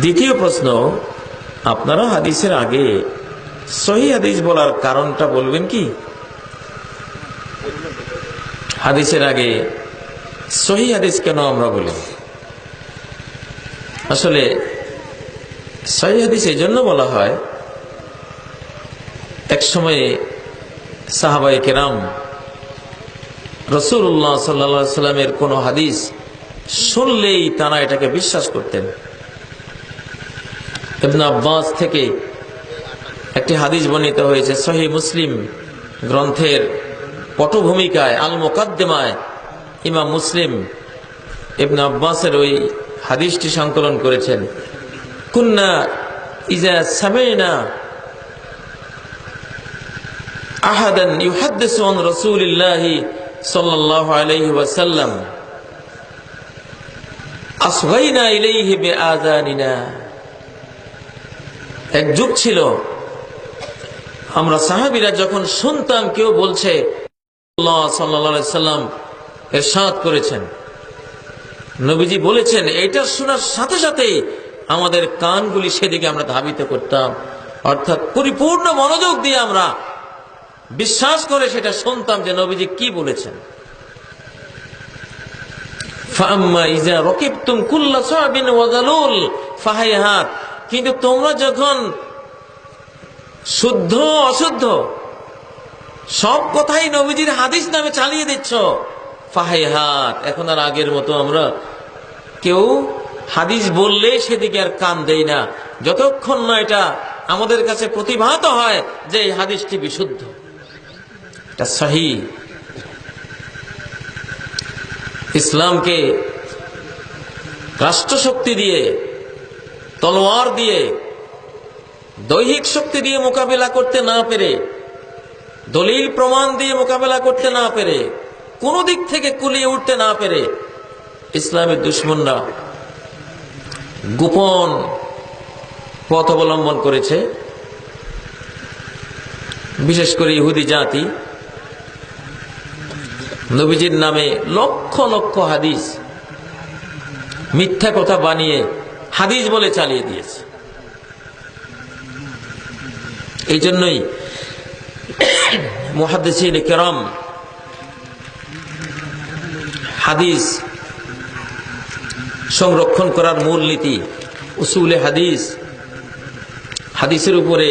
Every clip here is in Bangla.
দ্বিতীয় প্রশ্ন, আপনারা হাদিসের আগে সহি হাদিস বলার কারণটা বলবেন কি? হাদিসের আগে সহি হাদিস কেন আমরা বলি? আসলে সহি হাদিস এই জন্য বলা হয়, এক সময়ে সাহাবাই কেরাম রসুল্লাহ সাল্লা সাল্লামের কোনো হাদিস শুনলেই তারা এটাকে বিশ্বাস করতেন। ইবনে আব্বাস থেকে একটি হাদিস বর্ণিত হয়েছে সহি মুসলিম গ্রন্থের পটভূমিকায় আল মোকাদ্দেমায় ইমাম মুসলিম ইবনে আব্বাসের ওই হাদিসটি সংকলন করেছেন। কুন্না ইজা সামেনা আহাদান ইউহাদ্দিসু আন রাসূলিল্লাহি সাল্লাল্লাহু আলাইহি ওয়াসাল্লাম। আসগাইনা ইলাইহি বিআযানিনা। এক যুগ ছিল। আমরা সাহাবিরা যখন শুনতাম, কেউ বলছে করেছেন। নবীজি বলেছেন, এটা শোনার সাথে সাথেই আমাদের কানগুলি সেদিকে আমরা ধাবিত করতাম। অর্থাৎ পরিপূর্ণ মনোযোগ দিয়ে আমরা বিশ্বাস করে সেটা শুনতাম যে নবীজি কি বলেছেন। ফাম্মা ইজা রকিবতুম কুল্লা সাবিন ওয়াজালুল ফাহাইহাত কিন্তু তোমরা যখন শুদ্ধ, অশুদ্ধ, সব কথাই নবীজির হাদিস নামে চালিয়ে দিচ্ছ, ফাহাইহাত, এখন আর আগের মতো আমরা কেউ হাদিস বললে সেদিকে আর কান দেই না। যতক্ষণ না এটা আমাদের কাছে প্রতিভাত হয় যে এই হাদিসটি বিশুদ্ধ, এটা সহি। ইসলামকে রাষ্ট্রশক্তি দিয়ে তলোয়ার দিয়ে, দৈহিক শক্তি দিয়ে মোকাবেলা করতে না পেরে, দলিল প্রমাণ দিয়ে মোকাবেলা করতে না পেরে, কোন দিক থেকে কুলিয়ে উঠতে না পেরে, ইসলামের দুশ্মনরা গোপন পথ অবলম্বন করেছে। বিশেষ করে ইহুদি জাতি, নবীজির নামে লক্ষ লক্ষ হাদিস মিথ্যা কথা বানিয়ে হাদিস বলে চালিয়ে দিয়েছে। এই জন্যই মুহাদ্দিসিন কেরাম হাদিস সংরক্ষণ করার মূল নীতি, উসুলে হাদিস, হাদিসের উপরে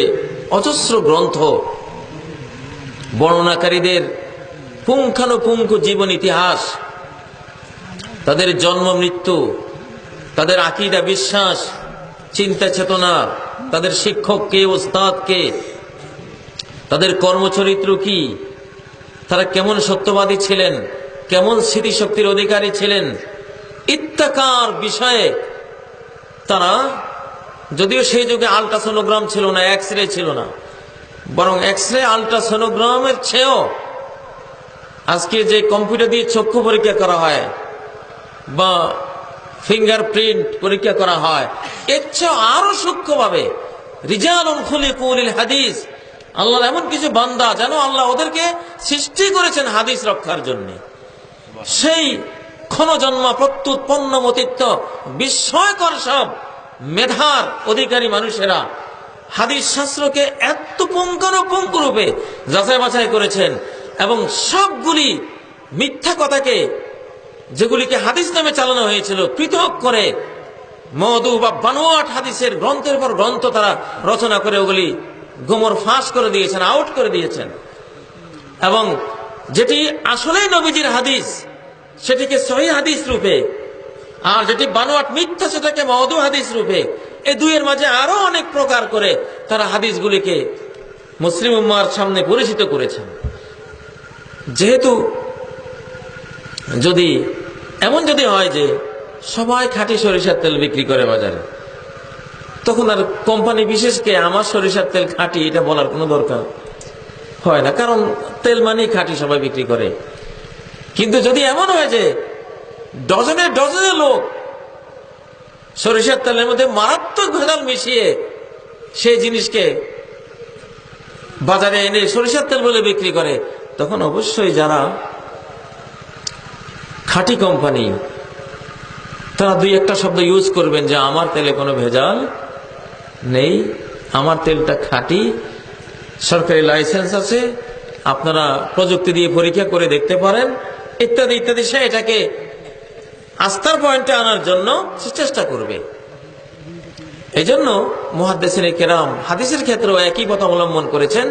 অজস্র গ্রন্থ বর্ণনাকারীদের পুঙ্খানুপুঙ্খ জীবন ইতিহাস, তাদের জন্ম, মৃত্যু তাদের আকিদা, বিশ্বাস, চিন্তা, চেতনা, তাদের শিক্ষক কে, ওস্তাদ কে, তাদের কর্মচরিত্র কি, তারা কেমন সত্যবাদী ছিলেন, কেমন স্মৃতিশক্তির অধিকারী ছিলেন ইত্যাকার বিষয়ে তারা, যদিও সেই যুগে আলট্রাসোনোগ্রাম ছিল না এক্স রে ছিল না, বরং এক্স রে আলট্রাসোনোগ্রামের চেয়েও আজকে যে কম্পিউটার দিয়ে চক্ষু পরীক্ষা করা হয়, বা ফিঙ্গারপ্রিন্ট পরীক্ষা করা হয়। এর চেয়ে আরও সূক্ষ্মভাবে রিজাল খুলিকুল হাদিস। আল্লাহর এমন কিছু বান্দা যেন আল্লাহ ওদেরকে সৃষ্টি করেছেন হাদিস রক্ষার জন্য। সেই ক্ষণজন্মা প্রত্যুত পণ্যমতিত্ব বিস্ময়কর সব মেধার অধিকারী মানুষেরা হাদিস শাস্ত্রকে এত পুঙ্খানুপুঙ্খ রূপে যাচাই বাছাই করেছেন এবং সবগুলি মিথ্যা কথাকে যেগুলিকে হাদিস নামে চালানো হয়েছিল, পৃথক করে মধু বা বানোয়াট হাদিসের গ্রন্থের পর গ্রন্থ তারা রচনা করে ওগুলি গোমর ফাঁস করে দিয়েছেন আউট করে দিয়েছেন। এবং যেটি আসলেই নবীজির হাদিস, সেটিকে সহি হাদিস রূপে আর যেটি বানোয়াট মিথ্যা, সেটাকে মধু হাদিস রূপে এই দুইয়ের মাঝে আরও অনেক প্রকার করে তারা হাদিসগুলিকে মুসলিম উম্মার সামনে পরিচিত করেছেন। যেহেতু যদি এমন যদি হয় যে সবাই খাঁটি সরিষার তেল বিক্রি করে বাজারে, তখন আর কোম্পানি বিশেষকে আমার সরিষার তেল খাঁটি এটা বলার কোনো দরকার হয় না। কারণ তেল মানেই খাঁটি সবাই বিক্রি করে। কিন্তু যদি এমন হয় যে ডজনে ডজনে লোক সরিষার তেলের মধ্যে মারাত্মক ভেজাল মিশিয়ে সেই জিনিসকে বাজারে এনে সরিষার তেল বলে বিক্রি করে, তখন অবশ্যই যারা খাঁটি কোম্পানি। তারা দুই একটা শব্দ ইউজ করবেন যে, আমার তেলে কোনো ভেজাল নেই, আমার তেলটা খাঁটি, সরকারি লাইসেন্স আছে, আপনারা প্রযুক্তি দিয়ে পরীক্ষা করে দেখতে পারেন। ইত্যাদি ইত্যাদি, সে এটাকে আস্থার পয়েন্টে আনার জন্য সে চেষ্টা করবে। এই জন্য মহাদ্দেশের কেরাম হাদিসের ক্ষেত্রেও একই কথা অবলম্বন করেছেন।